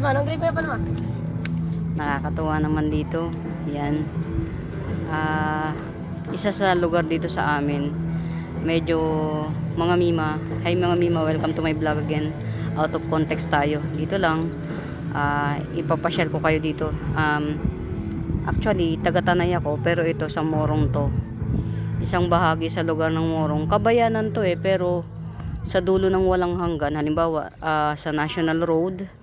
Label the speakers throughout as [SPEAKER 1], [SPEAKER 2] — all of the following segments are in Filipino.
[SPEAKER 1] Palma, anong grade mo yan, Palma?
[SPEAKER 2] Nakakatuwa naman dito. Yan. Ah, isa sa lugar dito sa amin. Medyo mga mima. Hi mga mima, welcome to my vlog again. Out of context tayo. Dito lang. Ah, ipapasyal ko kayo dito. Um, actually, taga-tanay ako pero ito sa Morong to. Isang bahagi sa lugar ng Morong. Kabayanan to eh pero sa dulo ng walang hanggan. Halimbawa, ah, sa National Road.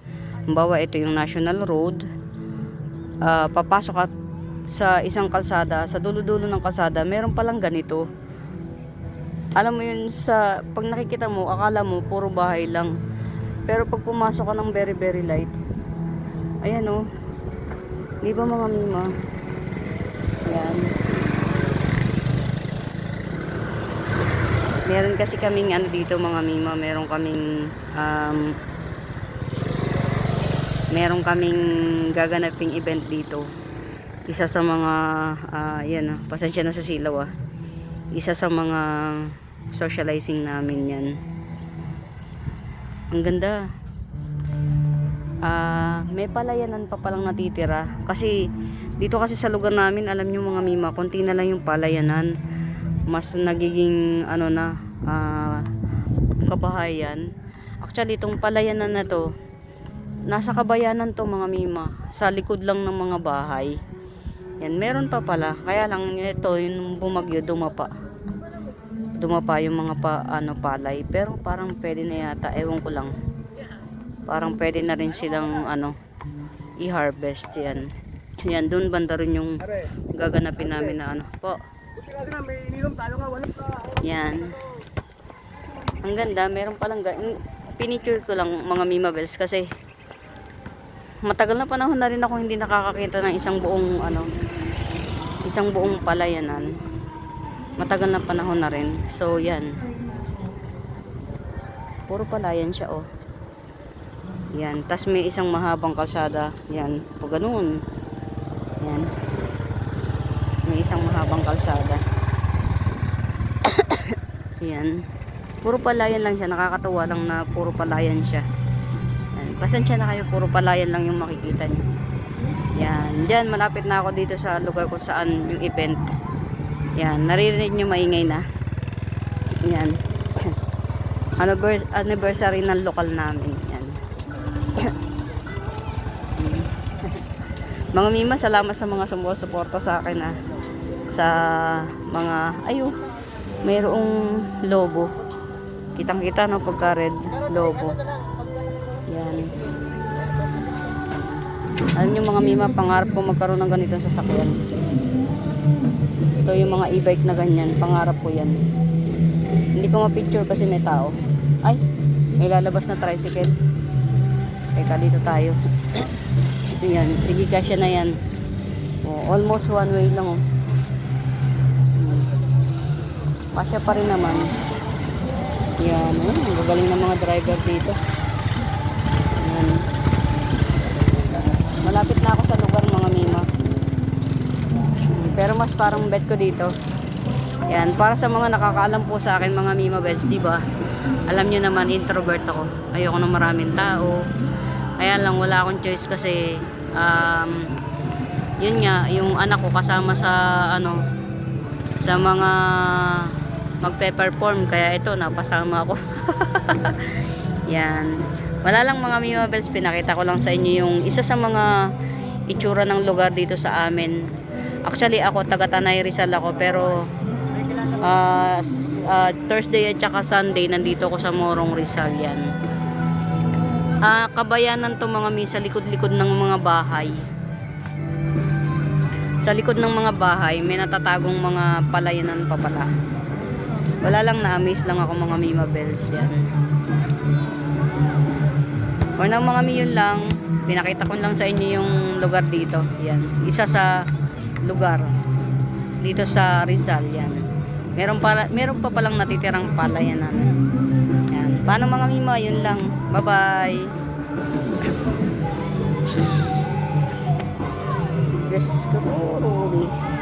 [SPEAKER 2] Halimbawa, ito yung National Road ah, papasok ka sa isang kalsada, sa dulo-dulo ng kalsada, meron palang ganito. Alam mo yun, sa, pag nakikita mo, akala mo, puro bahay lang. Pero pag pumasok ka ng very, very light, ayan o. Di ba mga mima? Ayan. Meron kasi kaming ano dito mga mima, meron kaming um, meron kaming gaganaping event dito. Isa sa mga, ah, yan ah, pasensya na sa silaw ah. Isa sa mga socializing namin yan. Ang ganda. Ah, may palayanan pa palang natitira. Kasi, dito kasi sa lugar namin, alam nyo mga mima, konti na lang yung palayanan. Mas nagiging, ano na, ah, kabahayan. Actually, itong palayanan na to, Nasa kabayanan to mga mima. Sa likod lang ng mga bahay. Yan, meron pa pala. Kaya lang ito, yung bumagyo, dumapa. Dumapa yung mga pa, ano, palay. Pero parang pwede na yata. Ewan ko lang. Parang pwede na rin silang, ano, i-harvest yan. Yan, doon banda rin yung gaganapin namin na ano. Po, yan. Ang ganda, meron palang pinicture ko lang mga Mima Bells kasi matagal na panahon na rin ako hindi nakakakita ng isang buong ano isang buong palayanan. Matagal na panahon na rin. So yan. Puro palayan siya oh. Yan. Tas may isang mahabang kalsada. Yan. Pag ganun. Yan. May isang mahabang kalsada. Yan. Puro palayan lang siya. Nakakatawa lang na puro palayan siya. Pasensya na kayo, puro palayan lang yung makikita nyo. Yan. Diyan, malapit na ako dito sa lugar kung saan yung event. Yan. Naririnig nyo maingay na. Yan. Annivers- Anniversary ng lokal namin. Yan. mga mima, salamat sa mga sumusuporta sa akin ah. Sa mga, ayo, mayroong lobo. Kitang kita no pagka red lobo. Yan. Alam nyo mga mima, pangarap ko magkaroon ng ganitong sasakyan. Ito yung mga e-bike na ganyan, pangarap ko yan. Hindi ko ma-picture kasi may tao. Ay, may lalabas na tricycle. Teka, dito tayo. yan, sige kasya na yan. Oh, almost one way lang oh. Hmm. Kasya pa rin naman. Yan, oh, ang gagaling ng mga driver dito. Yan. Malapit na ako sa lugar mga mima. Pero mas parang bet ko dito. Yan, para sa mga nakakaalam po sa akin mga mima bets, di ba? Alam niyo naman introvert ako. Ayoko ng maraming tao. Kaya lang wala akong choice kasi um, yun nga, yung anak ko kasama sa ano sa mga magpe-perform kaya ito napasama ako. Yan. Wala lang mga Mima Bells, pinakita ko lang sa inyo yung isa sa mga itsura ng lugar dito sa amin. Actually ako taga Tanay Rizal ako pero s- ah, Thursday at saka Sunday nandito ko sa Morong Rizal yan. Ah, kabayanan to mga mi sa likod-likod ng mga bahay. Sa likod ng mga bahay may natatagong mga palayanan pa pala. Wala lang na-amaze lang ako mga Mima Bells yan. For now mga mi yun lang, pinakita ko lang sa inyo yung lugar dito. Yan, isa sa lugar dito sa Rizal yan. Meron pa meron pa palang natitirang palayanan. Yan. Paano mga mima, yun lang. Bye-bye. Diyos ko po, Ruby.